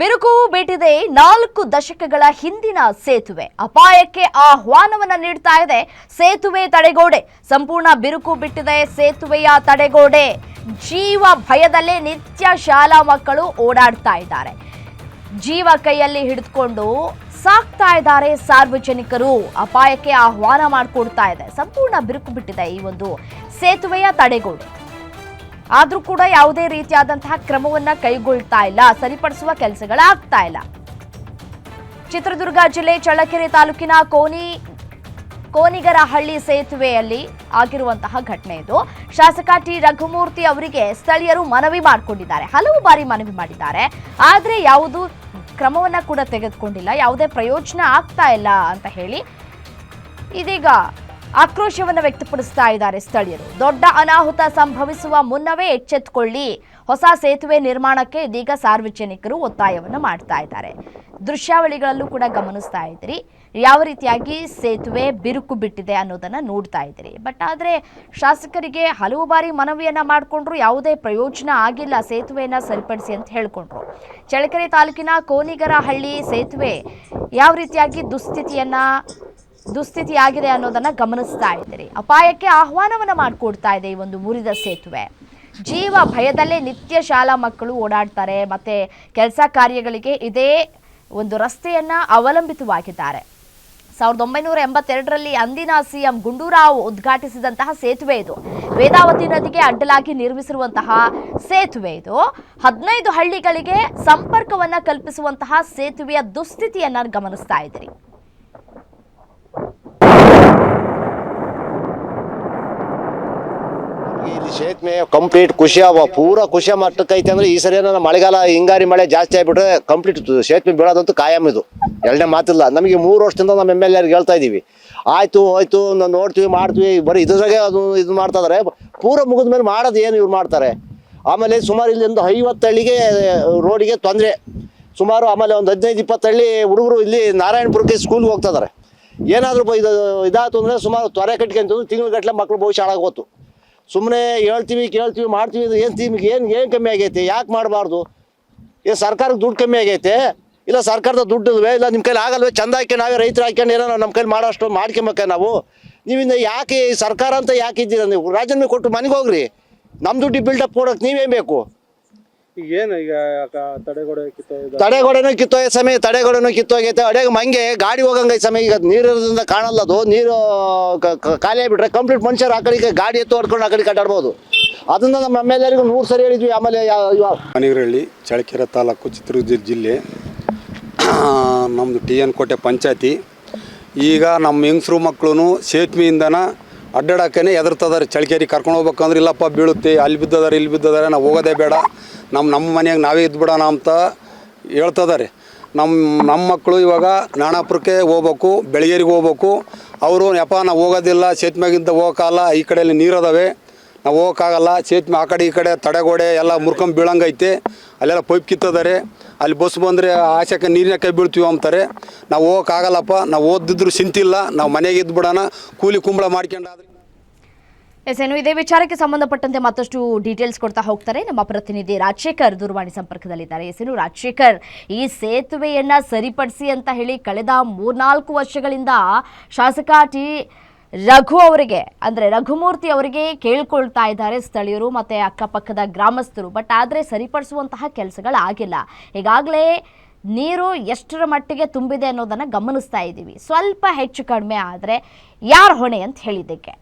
ಬಿರುಕು ಬಿಟ್ಟಿದೆ ನಾಲ್ಕು ದಶಕಗಳ ಹಿಂದಿನ ಸೇತುವೆ. ಅಪಾಯಕ್ಕೆ ಆಹ್ವಾನವನ್ನ ನೀಡ್ತಾ ಇದೆ ಸೇತುವೆ ತಡೆಗೋಡೆ. ಸಂಪೂರ್ಣ ಬಿರುಕು ಬಿಟ್ಟಿದೆ ಸೇತುವೆಯ ತಡೆಗೋಡೆ. ಜೀವ ಭಯದಲ್ಲೇ ನಿತ್ಯ ಶಾಲಾ ಮಕ್ಕಳು ಓಡಾಡ್ತಾ ಇದ್ದಾರೆ. ಜೀವ ಕೈಯಲ್ಲಿ ಹಿಡಿದುಕೊಂಡು ಸಾಕ್ತಾ ಇದ್ದಾರೆ ಸಾರ್ವಜನಿಕರು. ಅಪಾಯಕ್ಕೆ ಆಹ್ವಾನ ಮಾಡಿಕೊಡ್ತಾ ಇದೆ. ಸಂಪೂರ್ಣ ಬಿರುಕು ಬಿಟ್ಟಿದೆ ಈ ಒಂದು ಸೇತುವೆಯ ತಡೆಗೋಡೆ. ಆದ್ರೂ ಕೂಡ ಯಾವುದೇ ರೀತಿಯಾದಂತಹ ಕ್ರಮವನ್ನ ಕೈಗೊಳ್ತಾ ಇಲ್ಲ, ಸರಿಪಡಿಸುವ ಕೆಲಸಗಳಾಗ್ತಾ ಇಲ್ಲ. ಚಿತ್ರದುರ್ಗ ಜಿಲ್ಲೆ ಚಳ್ಳಕೆರೆ ತಾಲೂಕಿನ ಕೋನಿ, ಕೋನಿಗರಹಳ್ಳಿ ಸೇತುವೆಯಲ್ಲಿ ಆಗಿರುವಂತಹ ಘಟನೆ ಇದು. ಶಾಸಕ ಟಿ. ರಘುಮೂರ್ತಿ ಅವರಿಗೆ ಸ್ಥಳೀಯರು ಮನವಿ ಮಾಡಿಕೊಂಡಿದ್ದಾರೆ. ಹಲವು ಬಾರಿ ಮನವಿ ಮಾಡಿದ್ದಾರೆ. ಆದರೆ ಯಾವುದು ಕ್ರಮವನ್ನ ಕೂಡ ತೆಗೆದುಕೊಂಡಿಲ್ಲ, ಯಾವುದೇ ಪ್ರಯೋಜನ ಆಗ್ತಾ ಇಲ್ಲ ಅಂತ ಹೇಳಿ. ಇದೀಗ ಆಕ್ರೋಶವನ್ನು ವ್ಯಕ್ತಪಡಿಸ್ತಾ ಇದ್ದಾರೆ ಸ್ಥಳೀಯರು. ದೊಡ್ಡ ಅನಾಹುತ ಸಂಭವಿಸುವ ಮುನ್ನವೇ ಎಚ್ಚೆತ್ತುಕೊಳ್ಳಿ ಹೊಸ ಸೇತುವೆ ನಿರ್ಮಾಣಕ್ಕೆ ಇದೀಗ ಸಾರ್ವಜನಿಕರು ಒತ್ತಾಯವನ್ನು ಮಾಡ್ತಾ ಇದ್ದಾರೆ. ದೃಶ್ಯಾವಳಿಗಳಲ್ಲೂ ಕೂಡ ಗಮನಿಸ್ತಾ ಇದ್ದೀರಿ. ಯಾವ ರೀತಿಯಾಗಿ ಸೇತುವೆ ಬಿರುಕು ಬಿಟ್ಟಿದೆ ಅನ್ನೋದನ್ನು ನೋಡ್ತಾ ಇದ್ದೀರಿ. ಬಟ್ ಆದರೆ ಶಾಸಕರಿಗೆ ಹಲವು ಬಾರಿ ಮನವಿಯನ್ನು ಮಾಡಿಕೊಂಡ್ರು, ಯಾವುದೇ ಪ್ರಯೋಜನ ಆಗಿಲ್ಲ ಸೇತುವೆಯನ್ನು ಸರಿಪಡಿಸಿ ಅಂತ ಹೇಳ್ಕೊಂಡ್ರು. ಚಳ್ಳಕೆರೆ ತಾಲೂಕಿನ ಕೋನಿಗರಹಳ್ಳಿ ಸೇತುವೆ ಯಾವ ರೀತಿಯಾಗಿ ದುಸ್ಥಿತಿಯನ್ನ ದುಸ್ಥಿತಿ ಆಗಿದೆ ಅನ್ನೋದನ್ನ ಗಮನಿಸ್ತಾ ಇದ್ದೀರಿ. ಅಪಾಯಕ್ಕೆ ಆಹ್ವಾನವನ್ನ ಮಾಡಿಕೊಡ್ತಾ ಇದೆ ಈ ಒಂದು ಮುರಿದ ಸೇತುವೆ. ಜೀವ ಭಯದಲ್ಲೇ ನಿತ್ಯ ಶಾಲಾ ಮಕ್ಕಳು ಓಡಾಡ್ತಾರೆ, ಮತ್ತೆ ಕೆಲಸ ಕಾರ್ಯಗಳಿಗೆ ಇದೇ ಒಂದು ರಸ್ತೆಯನ್ನ ಅವಲಂಬಿತವಾಗಿದ್ದಾರೆ. ಸಾವಿರದ ಒಂಬೈನೂರ ಎಂಬತ್ತೆರಡರಲ್ಲಿ ಅಂದಿನ ಸಿಎಂ ಗುಂಡೂರಾವ್ ಉದ್ಘಾಟಿಸಿದಂತಹ ಸೇತುವೆ ಇದು. ವೇದಾವತಿ ನದಿಗೆ ಅಡ್ಡಲಾಗಿ ನಿರ್ಮಿಸಿರುವಂತಹ ಸೇತುವೆ ಇದು. ಹದಿನೈದು ಹಳ್ಳಿಗಳಿಗೆ ಸಂಪರ್ಕವನ್ನ ಕಲ್ಪಿಸುವಂತಹ ಸೇತುವೆಯ ದುಸ್ಥಿತಿಯನ್ನ ಗಮನಿಸ್ತಾ ಇದ್ದೀರಿ. ಸೇತುವೆ ಕಂಪ್ಲೀಟ್ ಖುಷಿ ಅವ ಪೂರ ಖುಷಿಯ ಮಟ್ಟಕ್ಕೆ ಐತೆ ಅಂದ್ರೆ ಈ ಸರಿ ಏನೋ ಮಳೆಗಾಲ, ಹಿಂಗಾರಿ ಮಳೆ ಜಾಸ್ತಿ ಆಗ್ಬಿಟ್ರೆ ಕಂಪ್ಲೀಟ್ ಸೇತುವೆ ಬೀಳೋದಂತೂ ಕಾಯಂ ಇದು. ಎರಡನೇ ಮಾತಿಲ್ಲ. ನಮಗೆ ಮೂರು ವರ್ಷದಿಂದ ನಮ್ಮ ಎಂ ಎಲ್ ಎರ್ಗೆ ಹೇಳ್ತಾ ಇದೀವಿ ಆಯ್ತು ಹೋಯ್ತು ನಾವು ನೋಡ್ತೀವಿ, ಮಾಡ್ತೀವಿ. ಬರೀ ಇದ್ರಾಗೆ ಅದು, ಇದು ಮಾಡ್ತಾ ಇದಾರೆ. ಪೂರ ಮುಗಿದ ಮೇಲೆ ಮಾಡೋದು ಏನು ಇವ್ರು ಮಾಡ್ತಾರೆ? ಆಮೇಲೆ ಸುಮಾರು ಇಲ್ಲಿಂದ ಐವತ್ತು ಹಳ್ಳಿಗೆ ರೋಡಿಗೆ ತೊಂದರೆ. ಸುಮಾರು ಆಮೇಲೆ ಒಂದು ಹದಿನೈದು ಇಪ್ಪತ್ತು ಹಳ್ಳಿ ಹುಡುಗರು ಇಲ್ಲಿ ನಾರಾಯಣಪುರಕ್ಕೆ ಸ್ಕೂಲ್ಗೆ ಹೋಗ್ತಾ ಇದಾರೆ. ಏನಾದರೂ ಇದು ಇದಾಯ್ತು ಅಂದರೆ ಸುಮಾರು ತ್ವರೆ ತಿಂಗಳು ಗಟ್ಟಲೆ ಮಕ್ಕಳು ಭವಿಷ್ಯ ಹಾಳಾಗೋತು. ಸುಮ್ಮನೆ ಹೇಳ್ತೀವಿ, ಕೇಳ್ತೀವಿ, ಮಾಡ್ತೀವಿ ಅಂದ್ರೆ ಏನು ನಿಮಗೆ ಏನು ಏನು ಕಮ್ಮಿ ಆಗೈತೆ? ಯಾಕೆ ಮಾಡಬಾರ್ದು? ಏನು ಸರ್ಕಾರಕ್ಕೆ ದುಡ್ಡು ಕಮ್ಮಿ ಆಗೈತೆ? ಇಲ್ಲ ಸರ್ಕಾರದ ದುಡ್ಡು ಇಲ್ವೇ? ಇಲ್ಲ ನಿಮ್ಮ ಕೈಲಿ ಆಗಲ್ವೇ? ಚಂದ ಹಾಕಿ ನಾವೇ ರೈತರು ಹಾಕ್ಯಂಡು ಏನೋ ನಮ್ಮ ಕೈಲಿ ಮಾಡೋಷ್ಟು ಮಾಡ್ಕೊಂಬೇಕ ನಾವು? ನೀವಿಂದ ಯಾಕೆ ಸರ್ಕಾರ ಅಂತ ಯಾಕೆ ಇದ್ದೀರ ನೀವು? ರಾಜೀನಾಮೆ ಕೊಟ್ಟು ಮನೆಗೆ ಹೋಗ್ರಿ. ನಮ್ಮ ದುಡ್ಡು ಬಿಲ್ಡಪ್ ಕೊಡೋಕೆ ನೀವೇನು ಬೇಕು? ಈಗ ಏನು ಈಗ ತಡೆಗೋಡೆ ಕಿತ್ತೋಗಿದೆ? ತಡೆಗೋಡೆನೂ ಕಿತ್ತೋಗೈತೆ ಸಮಯ ತಡೆಗೋಡೆನೂ ಕಿತ್ತೋಗೈತೆ. ಅಡೆಗೆ ಮಂಗೆ ಗಾಡಿ ಹೋಗಂಗೈತೆ ಸಮಯ ಈಗ ನೀರು ಇರೋದ್ರಿಂದ ಕಾಣಲ್ಲ ಅದು. ನೀರು ಕ- ಕ- ಖಾಲಿ ಆಗಿಬಿಟ್ರೆ ಕಂಪ್ಲೀಟ್ ಮನುಷ್ಯರು ಆ ಕಡೆಗೆ ಗಾಡಿ ಎತ್ತು ಹೊಡ್ಕೊಂಡು ಆ ಕಡೆ ಕಟ್ಟಾಡ್ಬೋದು ಅದನ್ನ ನಮ್ಮ ಎಂ ಎಲ್ ಎರಿಗೂ ನೂರು ಸರಿ ಹೇಳಿದ್ವಿ. ಆಮೇಲೆ ಯಾ- ಚಳಕೆರೆ ಮನಿಗರಹಳ್ಳಿ ಚಳ್ಳಕೆರೆ ತಾಲೂಕು ಚಿತ್ರದುರ್ಗ ಜಿಲ್ಲೆ ನಮ್ಮದು ಟಿ ಎನ್ ಕೋಟೆ ಪಂಚಾಯತಿ. ಈಗ ನಮ್ಮ ಹೆಂಗಸ್ರು ಮಕ್ಕಳು ಸೇತುವೆಯಿಂದನ ಅಡ್ಡಾಡಕ್ಕೇ ಎದುರ್ತದಾರೆ ಚಳಕೇರಿ ಕರ್ಕೊಂಡು ಹೋಗ್ಬೇಕಂದ್ರೆ ಇಲ್ಲಪ್ಪ ಬೀಳುತ್ತೆ ಅಲ್ಲಿ ಬಿದ್ದದಾರೆ ಇಲ್ಲಿ ಬಿದ್ದದಾರೆ ನಾವು ಹೋಗೋದೇ ಬೇಡ. ನಮ್ಮ ನಮ್ಮ ಮನೆಯಾಗ ನಾವೇ ಇದ್ಬಿಡೋಣ ಅಂತ ಹೇಳ್ತದಾರೆ. ನಮ್ಮ ನಮ್ಮ ಮಕ್ಕಳು ಇವಾಗ ನಾಣಾಪುರಕ್ಕೆ ಹೋಗ್ಬೇಕು, ಬೆಳಗೇರಿಗೆ ಹೋಗ್ಬೇಕು. ಅವರು, ಯಪ್ಪ, ನಾವು ಹೋಗೋದಿಲ್ಲ ಸೇತ್ಮ್ಯಾಗಿಂದ ಹೋಗೋಕ್ಕಾಗಲ್ಲ, ಈ ಕಡೆಯಲ್ಲಿ ನೀರು ಅದಾವೆ ನಾವು ಹೋಗೋಕ್ಕಾಗಲ್ಲ ಸೇತುಮೆ ಆ ಕಡೆ ಈ ಕಡೆ ತಡೆಗೋಡೆ, ಎಲ್ಲ ಮುರ್ಕೊಂಡ್ ಬೀಳಂಗೈತೆ. ಅಲ್ಲೆಲ್ಲ ಪೈಪ್ ಕಿತ್ತದಾರೆ. ಅಲ್ಲಿ ಬಸ್ ಬಂದರೆ ಆಶಕ್ಕೆ ನೀರಿನ ಕೈ ಬೀಳ್ತೀವಿ ಅಂತಾರೆ. ನಾವು ಹೋಗೋಕ್ಕಾಗಲ್ಲಪ್ಪ, ನಾವು ಓದಿದ್ರು ಚಿಂತಿಲ್ಲ ನಾವು ಮನೆಗೆ ಇದ್ದು ಬಿಡೋಣ. ಕೂಲಿ ಕುಂಬಳ ಮಾಡ್ಕೊಂಡಾದ್ರೆ ಎಸ್ ಏನು ಇದೇ. ವಿಚಾರಕ್ಕೆ ಸಂಬಂಧಪಟ್ಟಂತೆ ಮತ್ತಷ್ಟು ಡೀಟೇಲ್ಸ್ ಕೊಡ್ತಾ ಹೋಗ್ತಾರೆ. ನಮ್ಮ ಪ್ರತಿನಿಧಿ ರಾಜಶೇಖರ್ ದೂರವಾಣಿ ಸಂಪರ್ಕದಲ್ಲಿದ್ದಾರೆ. ಎಸ್ಎನ್ ರಾಜಶೇಖರ್, ಈ ಸೇತುವೆಯನ್ನ ಸರಿಪಡಿಸಿ ಅಂತ ಹೇಳಿ ಕಳೆದ ಮೂರ್ನಾಲ್ಕು ವರ್ಷಗಳಿಂದ ಶಾಸಕ ಟಿ. ರಘು ಅವರಿಗೆ, ಅಂದ್ರೆ ರಘುಮೂರ್ತಿ ಅವರಿಗೆ ಕೇಳ್ಕೊಳ್ತಾ ಇದ್ದಾರೆ ಸ್ಥಳೀಯರು ಮತ್ತೆ ಅಕ್ಕಪಕ್ಕದ ಗ್ರಾಮಸ್ಥರು. ಬಟ್ ಆದ್ರೆ ಸರಿಪಡಿಸುವಂತಹ ಕೆಲಸಗಳಾಗಿಲ್ಲ ಈಗಾಗಲೇ ನೀರು ಎಷ್ಟರ ಮಟ್ಟಿಗೆ ತುಂಬಿದೆ ಅನ್ನೋದನ್ನ ಗಮನಿಸ್ತಾ ಇದ್ದೀವಿ. ಸ್ವಲ್ಪ ಹೆಚ್ಚು ಕಡಿಮೆ ಆದ್ರೆ ಯಾರ ಹೊಣೆ ಅಂತ ಹೇಳಿದ್ದಕ್ಕೆ.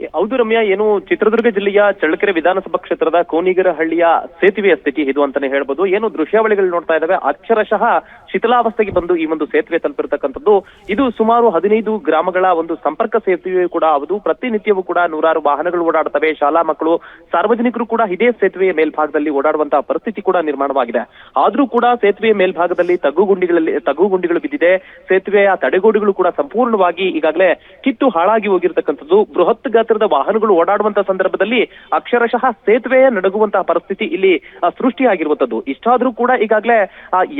ಹೌದು ರಮ್ಯಾ, ಏನು ಚಿತ್ರದುರ್ಗ ಜಿಲ್ಲೆಯ ಚಳ್ಳಕೆರೆ ವಿಧಾನಸಭಾ ಕ್ಷೇತ್ರದ ಕೋನಿಗರಹಳ್ಳಿಯ ಸೇತುವೆಯ ಸ್ಥಿತಿ ಇದು ಅಂತಾನೆ ಹೇಳ್ಬೋದು. ಏನು ದೃಶ್ಯಾವಳಿಗಳು ನೋಡ್ತಾ ಇದಾವೆ. ಅಕ್ಷರಶಃ ಶಿಥಿಲಾವಸ್ಥೆಗೆ ಬಂದು ಈ ಒಂದು ಸೇತುವೆ ತಲುಪಿರ್ತಕ್ಕಂಥದ್ದು. ಇದು ಸುಮಾರು ಹದಿನೈದು ಗ್ರಾಮಗಳ ಒಂದು ಸಂಪರ್ಕ ಸೇತುವೆ ಕೂಡ ಹೌದು. ಪ್ರತಿನಿತ್ಯವೂ ಕೂಡ ನೂರಾರು ವಾಹನಗಳು ಓಡಾಡ್ತವೆ. ಶಾಲಾ ಮಕ್ಕಳು, ಸಾರ್ವಜನಿಕರು ಕೂಡ ಇದೇ ಸೇತುವೆಯ ಮೇಲ್ಭಾಗದಲ್ಲಿ ಓಡಾಡುವಂತಹ ಪರಿಸ್ಥಿತಿ ಕೂಡ ನಿರ್ಮಾಣವಾಗಿದೆ. ಆದ್ರೂ ಕೂಡ ಸೇತುವೆಯ ಮೇಲ್ಭಾಗದಲ್ಲಿ ತಗ್ಗುಗುಂಡಿಗಳಲ್ಲಿ, ತಗ್ಗುಗುಂಡಿಗಳು ಬಿದ್ದಿದೆ. ಸೇತುವೆಯ ತಡೆಗೋಡೆಗಳು ಕೂಡ ಸಂಪೂರ್ಣವಾಗಿ ಈಗಾಗಲೇ ಕಿತ್ತು ಹಾಳಾಗಿ ಹೋಗಿರ್ತಕ್ಕಂಥದ್ದು. ಬೃಹತ್ ಪರಿಸರದ ವಾಹನಗಳು ಓಡಾಡುವಂತಹ ಸಂದರ್ಭದಲ್ಲಿ ಅಕ್ಷರಶಃ ಸೇತುವೆಯ ನಡುಗುವಂತಹ ಪರಿಸ್ಥಿತಿ ಇಲ್ಲಿ ಸೃಷ್ಟಿಯಾಗಿರುವಂತದ್ದು ಇಷ್ಟಾದ್ರೂ ಕೂಡ ಈಗಾಗಲೇ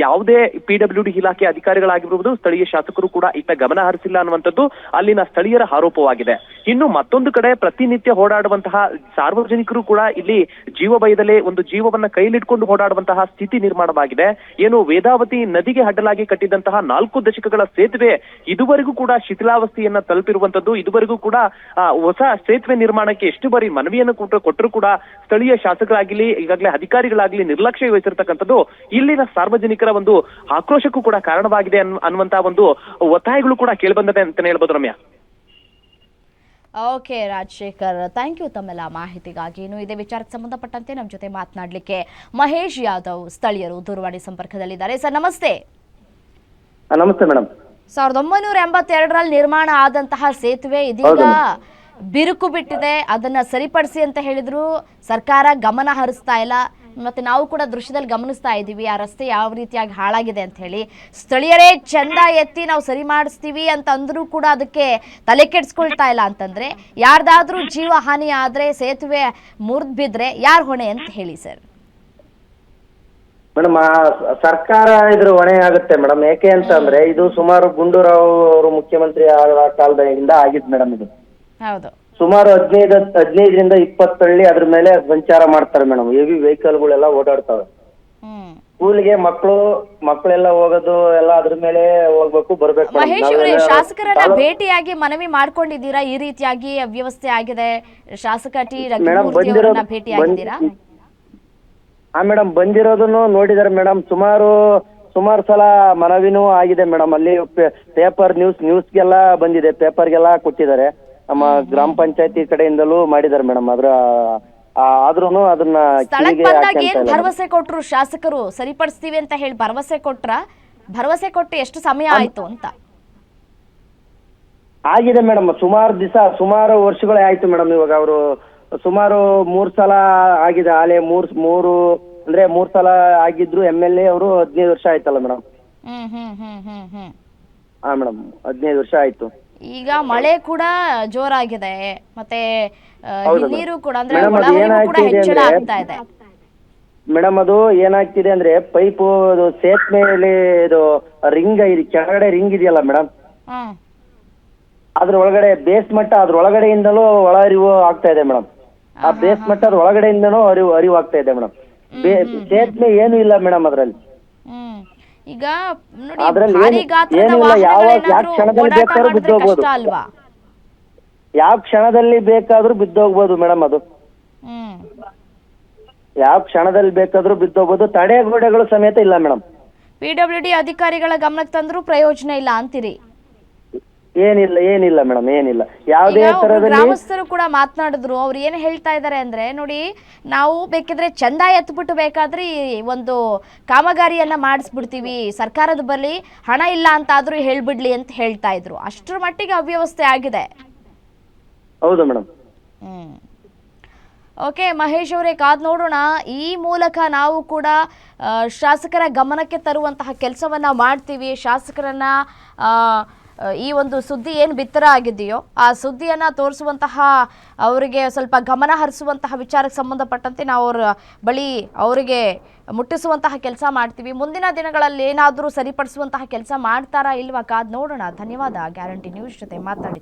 ಯಾವುದೇ ಪಿಡಬ್ಲ್ಯೂ ಡಿ ಇಲಾಖೆ ಅಧಿಕಾರಿಗಳಾಗಿರ್ಬೋದು ಸ್ಥಳೀಯ ಶಾಸಕರು ಕೂಡ ಇತ್ತ ಗಮನ ಹರಿಸಿಲ್ಲ ಅನ್ನುವಂಥದ್ದು ಅಲ್ಲಿನ ಸ್ಥಳೀಯರ ಆರೋಪವಾಗಿದೆ. ಇನ್ನು ಮತ್ತೊಂದು ಕಡೆ ಪ್ರತಿನಿತ್ಯ ಓಡಾಡುವಂತಹ ಸಾರ್ವಜನಿಕರು ಕೂಡ ಇಲ್ಲಿ ಜೀವ ಭಯದಲ್ಲೇ ಒಂದು ಜೀವವನ್ನ ಕೈಲಿಟ್ಕೊಂಡು ಓಡಾಡುವಂತಹ ಸ್ಥಿತಿ ನಿರ್ಮಾಣವಾಗಿದೆ. ಏನು ವೇದಾವತಿ ನದಿಗೆ ಅಡ್ಡಲಾಗಿ ಕಟ್ಟಿದಂತಹ ನಾಲ್ಕು ದಶಕಗಳ ಸೇತುವೆ ಇದುವರೆಗೂ ಕೂಡ ಶಿಥಿಲಾವಸ್ಥೆಯನ್ನ ತಲುಪಿರುವಂತದ್ದು. ಇದುವರೆಗೂ ಕೂಡ ಹೊಸ ಸೇತುವೆ ನಿರ್ಮಾಣಕ್ಕೆ ಎಷ್ಟು ಬಾರಿ ಮನವಿಯನ್ನು ಕೊಟ್ಟು ಕೊಟ್ಟರು ಕೂಡ ಸ್ಥಳೀಯ ಶಾಸಕರಾಗಲಿ, ಈಗಾಗಲೇ ಅಧಿಕಾರಿಗಳಾಗಲಿ ನಿರ್ಲಕ್ಷ್ಯ ವಹಿಸಿರ್ತಕ್ಕಂಥದ್ದು ಇಲ್ಲಿನ ಸಾರ್ವಜನಿಕರ ಒಂದು ಆಕ್ರೋಶಕ್ಕೂ ಕೂಡ ಕಾರಣವಾಗಿದೆ ಅನ್, ಅನ್ನುವಂತಹ ಒಂದು ಒತ್ತಾಯಗಳು ಕೂಡ ಕೇಳಿಬಂದಿದೆ ಅಂತಾನೆ ಹೇಳ್ಬೋದು Ramya. Okay Rajashekhar. Thank you ತಮ್ಮೆಲ್ಲ ಮಾಹಿತಿಗಾಗಿ. ಇನ್ನು ಇದೇ ವಿಚಾರಕ್ಕೆ ಸಂಬಂಧಪಟ್ಟಂತೆ ನಮ್ಮ ಜೊತೆ ಮಾತನಾಡಲಿಕ್ಕೆ ಮಹೇಶ್ ಯಾದವ್ ಸ್ಥಳೀಯರು ದೂರವಾಣಿ ಸಂಪರ್ಕದಲ್ಲಿದ್ದಾರೆ. ಸರ್ ನಮಸ್ತೆ. ನಮಸ್ತೆ ಮೇಡಮ್. ಸಾವಿರದ ಒಂಬೈನೂರ ಎಂಬತ್ತೆರಡರಲ್ಲಿ ನಿರ್ಮಾಣ ಆದಂತಹ ಸೇತುವೆ ಇದೀಗ ಬಿರುಕು ಬಿಟ್ಟಿದೆ. ಅದನ್ನ ಸರಿಪಡಿಸಿ ಅಂತ ಹೇಳಿದ್ರು. ಸರ್ಕಾರ ಗಮನ ಹರಿಸ್ತಾ ಇಲ್ಲ. ಮತ್ತೆ ನಾವು ಕೂಡ ದೃಶ್ಯದಲ್ಲಿ ಗಮನಿಸ್ತಾ ಇದ್ದೀವಿ ಆ ರಸ್ತೆ ಯಾವ ರೀತಿಯಾಗಿ ಹಾಳಾಗಿದೆ ಅಂತ ಹೇಳಿ. ಸ್ಥಳೀಯರೇ ಚಂದ ಎತ್ತಿ ನಾವು ಸರಿ ಮಾಡಿಸ್ತೀವಿ ಅಂತ ಅಂದ್ರೂ ಕೂಡ ಅದಕ್ಕೆ ತಲೆ ಕೆಡಿಸ್ಕೊಳ್ತಾ ಇಲ್ಲ ಅಂತಂದ್ರೆ ಯಾರ್ದಾದ್ರೂ ಜೀವ ಹಾನಿ ಆದ್ರೆ ಸೇತುವೆ ಮುರಿದ್ ಬಿದ್ರೆ ಯಾರ್ ಹೊಣೆ ಅಂತ ಹೇಳಿ ಸರ್. ಮೇಡಮ್ ಸರ್ಕಾರ ಇದ್ರ ಹೊಣೆ ಆಗುತ್ತೆ ಮೇಡಮ್. ಏಕೆ ಅಂತ ಅಂದ್ರೆ ಇದು ಸುಮಾರು ಗುಂಡೂರಾವ್ ಅವರು ಮುಖ್ಯಮಂತ್ರಿ ಆದ ಕಾಲದಿಂದ ಆಗಿದ್ ಮೇಡಮ್ ಇದು. ಹೌದು. ಸುಮಾರು ಹದಿನೈದು ಹದಿನೈದರಿಂದ ಇಪ್ಪತ್ತು ಹಳ್ಳಿ ಅದ್ರ ಮೇಲೆ ಸಂಚಾರ ಮಾಡ್ತಾರೆ ಮೇಡಮ್. ಹೆವಿ ವೆಹಿಕಲ್ಗಳೆಲ್ಲ ಓಡಾಡ್ತವೆ. ಹ್ಮ್. ಸ್ಕೂಲ್ಗೆ ಮಕ್ಕಳು ಮಕ್ಕಳೆಲ್ಲ ಹೋಗೋದು ಎಲ್ಲ ಅದ್ರ ಮೇಲೆ ಹೋಗ್ಬೇಕು ಬರ್ಬೇಕು madam. ಮಹೇಶ್ ಅವರೇ ನಾವೆಲ್ಲ ಶಾಸಕರನ್ನ ಭೇಟಿಯಾಗಿ ಮನವಿ ಮಾಡ್ಕೊಂಡಿದ್ದೀರಾ? ಈ ರೀತಿಯಾಗಿ ಅವ್ಯವಸ್ಥೆ ಆಗಿದೆ. ಶಾಸಕ ಟಿ ಮೇಡಮ್ ರಘುಮೂರ್ತಿ ಬಂದಿರೋ ಅವರನ್ನ ಭೇಟಿಯಾಗಿದ್ದೀರಾ? ಹಾ ಮೇಡಮ್ ಬಂದಿರೋದನ್ನು ನೋಡಿದಾರೆ ಮೇಡಮ್. ಸುಮಾರು ಸುಮಾರು ಸಲ ಮನವಿನೂ ಆಗಿದೆ ಮೇಡಮ್. ಅಲ್ಲಿ ಪೇಪರ್ ನ್ಯೂಸ್ ನ್ಯೂಸ್ಗೆಲ್ಲ ಬಂದಿದೆ. ಪೇಪರ್ಗೆಲ್ಲ ಕೊಟ್ಟಿದ್ದಾರೆ. ನಮ್ಮ ಗ್ರಾಮ ಪಂಚಾಯತಿ ಕಡೆಯಿಂದಲೂ ಮಾಡಿದ್ದಾರೆ ಮೇಡಮ್. ಅದ್ರ ಆದ್ರೂ ಅದನ್ನ ಸ್ಥಳಕ್ ಕಿವಿಗೆ ಬಂದಾಗ ಹಾಕ್ಯಂತ ಏನ್ ಇಲ್ಲ ಭರವಸೆ ಕೊಟ್ರು ಶಾಸಕರು? ಸರಿಪಡಿಸ್ತೀವಿ ಅಂತ ಹೇಳಿ ಭರವಸೆ ಕೊಟ್ರ? ಭರವಸೆ ಕೊಟ್ಟು ಎಷ್ಟು ಸಮಯ ಆಯ್ತು ಅಂತ? ಆಗಿದೆ ಮೇಡಮ್. ಸುಮಾರು ದಿವಸ ಸುಮಾರು ವರ್ಷಗಳೇ ಆಯ್ತು ಮೇಡಮ್. ಇವಾಗ ಅವರು ಸುಮಾರು ಮೂರ್ ಸಲ ಆಗಿದೆ ಆಲೆ. ಮೂರ್ ಮೂರು ಅಂದ್ರೆ ಮೂರ್ ಸಲ ಆಗಿದ್ರು ಎಂ ಎಲ್ ಎ ಅವರು ಹದಿನೈದು ವರ್ಷ ಆಯ್ತಲ್ಲ ಮೇಡಮ್. ಹ್ಮ್ ಹ್ಮ್ ಹ್ಮ್ ಹ್ಮ್ ಹ್ಮ್. ಹಾ ಮೇಡಮ್. ಹದಿನೈದು ವರ್ಷ ಆಯ್ತು. ಈಗ ಮಳೆ ಕೂಡ ಜೋರಾಗಿದೆ. ಮತ್ತೆ ನೀರು ಕೂಡ ಅಂದ್ರೆ ಮೇಡಮ್, ಅದು ಒಳಹರಿವು ಕೂಡ ಏನಾಗ್ತಿದೆ ಹೆಚ್ಚಳ ಅಂದ್ರೆ- ಆಗ್ತಾ ಇದೆ. ಮೇಡಮ್ ಅದು ಏನಾಗ್ತಿದೆ ಅಂದ್ರೆ ಪೈಪು ಅದು ಸೇತ್ ಮೇಲೆ ಇದು ರಿಂಗ್ ಇದೆ ಕೆಳಗಡೆ ರಿಂಗ್ ಇದೆಯಲ್ಲ ಮೇಡಮ್? ಹ್ಮ್ ಅದ್ರ ಒಳಗಡೆ ಬೇಸ್ ಮಟ್ಟ ಅದ್ರ ಒಳಗಡೆಯಿಂದಲೂ ಒಳ ಹರಿವು ಆಗ್ತಾ ಇದೆ ಮೇಡಮ್. ಆ ಬೇಸ್ ಮಟ್ಟ ಅದ್ರ ಒಳಗಡೆಯಿಂದನೂ ಹರಿವು ಹರಿವು ಆಗ್ತಾ ಇದೆ ಮೇಡಮ್. ಸೇತುವೆ ಏನು ಇಲ್ಲ ಮೇಡಮ್ ಅದ್ರಲ್ಲಿ. ಈಗ ನೋಡಿ ಭಾರಿ ಗಾತ್ರದ ಯಾವ- ವಾಹನಗಳೇನಾದ್ರೂ ಕ್ಷಣದಲ್ಲಿ ಬೇಕಾದ್ರೂ ಬಿದ್ದೋಗ್ಬೋದು. ಕಷ್ಟ ಅಲ್ವಾ? ಯಾವ ಕ್ಷಣದಲ್ಲಿ ಬೇಕಾದ್ರೂ ಬಿದ್ದೋಗ್ಬೋದು ಮೇಡಮ್ ಅದು. ಹ್ಮ್. ಯಾವ ಕ್ಷಣದಲ್ಲಿ ಬೇಕಾದ್ರೂ ಬಿದ್ದೋಗ್ಬೋದು. ತಡೆಗೋಡೆಗಳು ಸಮೇತ ಇಲ್ಲ ಮೇಡಮ್ ಪಿ ಡಬ್ಲ್ಯೂ ಡಿ ಅಧಿಕಾರಿಗಳ ಗಮನಕ್ಕೆ ತಂದ್ರೂ ಪ್ರಯೋಜನ ಇಲ್ಲ ಅಂತೀರಿ. ಏನಿಲ್ಲ ಏನಿಲ್ಲ ಮೇಡಮ್ ಏನಿಲ್ಲ. ಯಾವುದೇ ಈಗ ಒಬ್ರು ತರದಲ್ಲಿ ಗ್ರಾಮಸ್ಥರು ಕೂಡ ಮಾತನಾಡಿದ್ರು. ಅವ್ರು ಏನ್ ಹೇಳ್ತಾ ಇದ್ದಾರೆ ಅಂದ್ರೆ ನೋಡಿ ನಾವು ಬೇಕಿದ್ರೆ ಚಂದ ಎತ್ಬಿಟ್ಟು ಬೇಕಾದ್ರೆ ಈ ಒಂದು ಕಾಮಗಾರಿಯನ್ನ ಮಾಡಿಸ್ಬಿಡ್ತೀವಿ. ಸರ್ಕಾರದ ಬಳಿ ಹಣ ಇಲ್ಲ ಅಂತ ಆದ್ರೂ ಹೇಳ್ಬಿಡ್ಲಿ ಅಂತ ಹೇಳ್ತಾ ಇದ್ರು. ಅಷ್ಟರ ಮಟ್ಟಿಗೆ ಅವ್ಯವಸ್ಥೆ ಆಗಿದೆ. ಹೌದು ಮೇಡಮ್. ಹ್ಮ್. ಓಕೆ ಮಹೇಶ್ ಅವರೇ ಕಾದ್ ನೋಡೋಣ. ಈ ಮೂಲಕ ನಾವು ಕೂಡ ಆ, ಶಾಸಕರ ಗಮನಕ್ಕೆ ತರುವಂತಹ ಕೆಲಸವನ್ನ ಮಾಡ್ತೀವಿ. ಶಾಸಕರನ್ನ ಆ, ಆ, ಈ ಒಂದು ಸುದ್ದಿ ಏನು ಬಿತ್ತರ ಆಗಿದೆಯೋ, ಆ ಸುದ್ದಿಯನ್ನ ತೋರಿಸುವಂತಹ ಅವರಿಗೆ ಸ್ವಲ್ಪ ಗಮನ ಹರಿಸುವಂತಹ ವಿಚಾರಕ್ಕೆ ಸಂಬಂಧಪಟ್ಟಂತೆ ನಾವು ಅವರ ಬಳಿ ಅವರಿಗೆ ಮುಟ್ಟಿಸುವಂತಹ ಕೆಲಸ ಮಾಡ್ತೀವಿ. ಮುಂದಿನ ದಿನಗಳಲ್ಲಿ ಏನಾದರೂ ಸರಿಪಡಿಸುವಂತಹ ಕೆಲಸ ಮಾಡ್ತಾರಾ ಇಲ್ವಾ ಕಾದ್ ನೋಡೋಣ. ಧನ್ಯವಾದ. ಗ್ಯಾರಂಟಿ ನ್ಯೂಸ್ ಜೊತೆ ಮಾತಾಡಿದ್ವಿ.